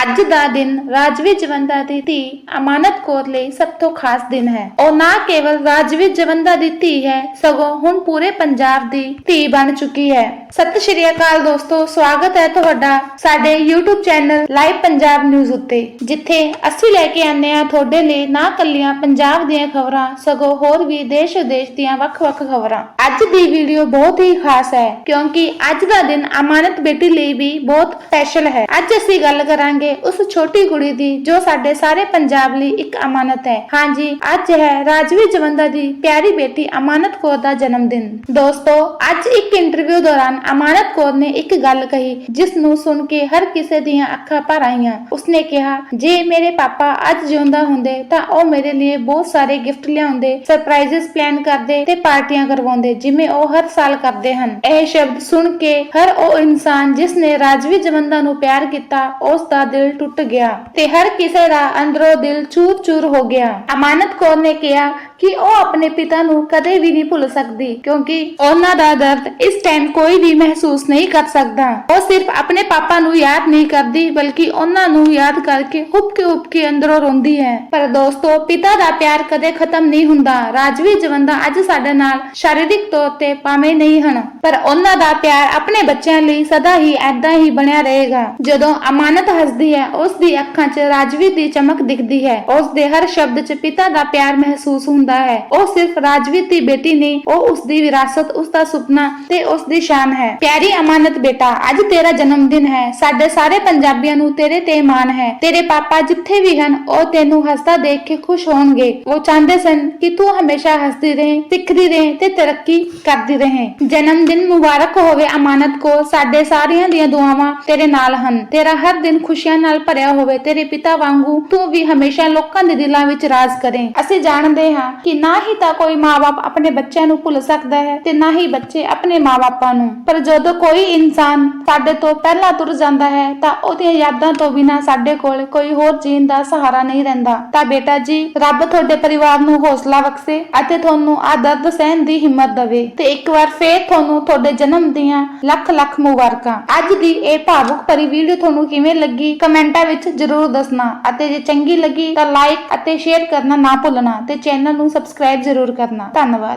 ਅੱਜ ਦਾ ਦਿਨ ਰਾਜਵੀ ਜਵੰਦਾ ਦੀ ਧੀ ਅਮਾਨਤ ਕੌਰ ਲਈ ਸਭ ਤੋਂ ਖਾਸ ਦਿਨ ਹੈ। ਉਹ ਨਾ ਕੇਵਲ ਰਾਜਵੀਰ ਜਵੰਦਾ ਦੀ ਧੀ ਹੈ, ਸਗੋਂ ਹੁਣ ਪੂਰੇ ਪੰਜਾਬ ਦੀ ਧੀ ਬਣ ਚੁੱਕੀ ਹੈ। ਸਤਿ ਸ਼੍ਰੀ ਅਕਾਲ ਦੋਸਤੋ, ਸਵਾਗਤ ਹੈ ਤੁਹਾਡਾ ਸਾਡੇ YouTube channel live Punjab news ਉੱਤੇ, ਜਿੱਥੇ ਅਸੀਂ ਲੈ ਕੇ ਆਉਂਦੇ ਹਾਂ ਤੁਹਾਡੇ ਲਈ ਨਾ ਕੱਲੀਆਂ ਪੰਜਾਬ ਦੀਆਂ ਖਬਰਾਂ, ਸਗੋਂ ਹੋਰ ਵੀ ਦੇਸ਼ ਵਿਦੇਸ਼ ਦੀਆਂ ਵੱਖ-ਵੱਖ ਖਬਰਾਂ। ਅੱਜ ਦੀ ਵੀਡੀਓ ਬਹੁਤ ਹੀ ਖਾਸ ਹੈ, ਕਿਉਂਕਿ ਅੱਜ ਦਾ ਦਿਨ ਅਮਾਨਤ ਬੇਟੀ ਲਈ ਵੀ ਬਹੁਤ ਸਪੈਸ਼ਲ ਹੈ। ਅੱਜ ਅਸੀਂ ਗੱਲ ਕਰਾਂਗੇ ਉਸ ਛੋਟੀ ਕੁੜੀ ਦੀ, ਜੋ ਸਾਡੇ ਸਾਰੇ ਪੰਜਾਬ ਲਈ ਇੱਕ ਅਮਾਨਤ ਹੈ। ਹਾਂਜੀ, ਅੱਜ ਹੈ ਰਾਜਵੀਰ ਜਵੰਦਾ ਦੀ ਪਿਆਰੀ ਬੇਟੀ ਅਮਾਨਤ ਕੌਰ ਦਾ ਜਨਮ ਦਿਨ ਦੋਸਤੋ, ਅੱਜ ਇੱਕ ਇੰਟਰਵਿਊ ਦੌਰਾਨ ਅਮਾਨਤ ਕੌਰ ਨੇ ਇੱਕ ਗੱਲ ਕਹੀ, ਜਿਸ ਨੂੰ ਸੁਣ ਕੇ ਹਰ ਕਿਸੇ ਦੀਆਂ ਅੱਖਾਂ ਭਰ ਆਈਆਂ। ਉਸਨੇ ਕਿਹਾ, ਜੇ ਮੇਰੇ ਪਾਪਾ ਅੱਜ ਜਿਉਂਦਾ ਹੁੰਦੇ, ਤਾਂ ਉਹ ਮੇਰੇ ਲਈ ਬਹੁਤ ਸਾਰੇ ਗਿਫਟ ਲਿਆਉਂਦੇ ਸਰਪ੍ਰਾਈਜ਼ਸ ਪਲਾਨ ਕਰਦੇ ਤੇ ਪਾਰਟੀਆਂ ਕਰਵਾਉਂਦੇ, ਜਿਵੇਂ ਉਹ ਹਰ ਸਾਲ ਕਰਦੇ ਹਨ। ਇਹ ਸ਼ਬਦ ਸੁਣ ਕੇ ਹਰ ਉਹ ਇਨਸਾਨ ਜਿਸ ਨੇ ਰਾਜਵੀਰ ਜਵੰਦਾ ਨੂੰ ਪਿਆਰ ਕੀਤਾ, ਉਸ ਦਾ ਦਿਲ ਟੁੱਟ ਗਿਆ ਤੇ ਹਰ ਕਿਸੇ ਦਾ ਅੰਦਰੋਂ ਦਿਲ ਚੂਰ-ਚੂਰ ਹੋ ਗਿਆ। ਅਮਾਨਤ ਕੌਰ ਨੇ ਕਿਹਾ ਕਿ ਉਹ ਆਪਣੇ ਪਿਤਾ ਨੂੰ ਕਦੇ ਵੀ ਨਹੀਂ ਭੁੱਲ ਸਕਦੀ, ਕਿਉਂਕਿ ਉਹਨਾਂ ਦਾ ਦਰਦ ਇਸ ਟਾਈਮ ਕੋਈ ਵੀ ਮਹਿਸੂਸ ਨਹੀਂ ਕਰ ਸਕਦਾ। ਉਹ ਸਿਰਫ ਆਪਣੇ ਪਾਪਾ ਨੂੰ ਯਾਦ ਨਹੀਂ ਕਰਦੀ, ਬਲਕਿ ਉਹਨਾਂ ਨੂੰ ਯਾਦ ਕਰਕੇ ਹੁਬਕੇ ਹੁਬਕੇ ਅੰਦਰੋਂ ਰੋਂਦੀ ਹੈ। ਪਰ ਦੋਸਤੋ, ਪਿਤਾ ਦਾ ਪਿਆਰ ਕਦੇ ਖਤਮ ਨਹੀਂ ਹੁੰਦਾ। ਰਾਜਵੀ ਜਵੰਦਾ ਅੱਜ ਸਾਡੇ ਨਾਲ ਸ਼ਾਰੀਰਿਕ ਤੌਰ ਤੇ ਭਾਵੇਂ ਨਹੀਂ ਹਨ, ਪਰ ਉਹਨਾਂ ਦਾ ਪਿਆਰ ਆਪਣੇ ਬੱਚਿਆਂ ਲਈ ਸਦਾ ਹੀ ਐਦਾਂ ਹੀ ਬਣਿਆ ਰਹੇਗਾ। ਜਦੋਂ ਅਮਾਨਤ ਹੱਸਦੀ ਹੈ, ਉਸ ਦੀ ਅੱਖਾਂ 'ਚ ਰਾਜਵੀ ਦੀ ਚਮਕ ਦਿਖਦੀ ਹੈ। ਉਸ ਦੇ ਹਰ ਸ਼ਬਦ 'ਚ ਪਿਤਾ ਦਾ ਪਿਆਰ ਮਹਿਸੂਸ ਹੁੰਦਾ ਹੈ। ਉਹ ਸਿਰਫ ਰਾਜਵੀਰ ਦੀ ਬੇਟੀ ਨਹੀਂ, ਉਹ ਉਸ ਦੀ ਵਿਰਾਸਤ ਉਸ ਦਾ ਸੁਪਨਾ ਤੇ ਉਸ ਦੀ ਸ਼ਾਨ ਹੈ। ਪਿਆਰੀ ਅਮਾਨਤ ਬੇਟਾ, ਅੱਜ ਤੇਰਾ ਜਨਮ ਦਿਨ ਹੈ। ਸਾਡੇ ਸਾਰੇ ਪੰਜਾਬੀਆਂ ਨੂੰ ਤੇਰੇ ਤੇ ਮਾਣ ਹੈ। ਤੇਰੇ ਪਾਪਾ ਜਿੱਥੇ ਵੀ ਹਨ, ਉਹ ਤੈਨੂੰ ਹੱਸਦਾ ਦੇਖ ਕੇ ਖੁਸ਼ ਹੋਣਗੇ। ਉਹ ਚਾਹੁੰਦੇ ਸਨ ਕਿ ਤੂੰ ਹਮੇਸ਼ਾ ਹੱਸਦੀ ਰਹੇ ਸਿੱਖਦੀ ਰਹੇ ਤੇ ਤਰੱਕੀ ਕਰਦੀ ਰਹੇ। ਜਨਮ ਦਿਨ ਮੁਬਾਰਕ ਹੋਵੇ ਅਮਾਨਤ ਕੋ ਸਾਡੇ ਸਾਰਿਆਂ ਦੀਆਂ ਦੁਆਵਾਂ ਤੇਰੇ ਨਾਲ ਹਨ। ਤੇਰਾ ਹਰ ਦਿਨ ਖੁਸ਼ੀਆਂ ਨਾਲ ਭਰਿਆ ਹੋਵੇ। ਤੇਰੇ ਪਿਤਾ ਵਾਂਗੂ ਤੂੰ ਵੀ ਹਮੇਸ਼ਾ ਲੋਕਾਂ ਦੇ ਦਿਲਾਂ ਵਿੱਚ ਰਾਜ ਕਰੇ। ਅਸੀਂ ਜਾਣਦੇ ਹਾਂ ਕਿ ਨਾ ਹੀ ਤਾਂ ਕੋਈ ਮਾਪੇ ਆਪਣੇ ਬੱਚਿਆਂ ਨੂੰ ਭੁੱਲ ਸਕਦਾ ਹੈ ਤੇ ਨਾ ਹੀ ਬੱਚੇ ਆਪਣੇ ਮਾਪਿਆਂ ਨੂੰ। ਪਰ ਜਦੋਂ ਕੋਈ ਇਨਸਾਨ ਸਾਡੇ ਤੋਂ ਪਹਿਲਾਂ ਤੁਰ ਜਾਂਦਾ ਹੈ, ਤਾਂ ਉਹਦੀਆਂ ਯਾਦਾਂ ਤੋਂ ਬਿਨਾਂ ਸਾਡੇ ਕੋਲ ਕੋਈ ਹੋਰ ਜੀਣ ਦਾ ਸਹਾਰਾ ਨਹੀਂ ਰਹਿੰਦਾ। ਤਾਂ ਬੇਟਾ ਜੀ, ਰੱਬ ਤੁਹਾਡੇ ਪਰਿਵਾਰ ਨੂੰ ਹੌਸਲਾ ਬਖਸ਼ੇ ਅਤੇ ਤੁਹਾਨੂੰ ਆ ਦਰਦ ਸਹਿਣ ਦੀ ਹਿੰਮਤ ਦੇਵੇ। ਤੇ ਇੱਕ ਵਾਰ ਫੇਰ ਤੁਹਾਨੂੰ ਤੁਹਾਡੇ ਜਨਮ ਦੀਆਂ ਲੱਖ ਲੱਖ ਮੁਬਾਰਕਾਂ। ਅੱਜ ਦੀ ਇਹ ਭਾਵੁਕ ਭਰੀ ਵੀਡੀਓ ਤੁਹਾਨੂੰ ਕਿਵੇਂ ਲੱਗੀ, ਕਮੈਂਟਾਂ ਵਿੱਚ ਜਰੂਰ ਦੱਸਣਾ। ਅਤੇ ਜੇ ਚੰਗੀ ਲੱਗੀ, ਤਾਂ ਲਾਈਕ ਅਤੇ ਸ਼ੇਅਰ ਕਰਨਾ ਨਾ ਭੁੱਲਣਾ ਤੇ ਚੈਨਲ ਨੂੰ ਨੂੰ ਸਬਸਕ੍ਰਾਈਬ ਜਰੂਰ ਕਰਨਾ। ਧੰਨਵਾਦ।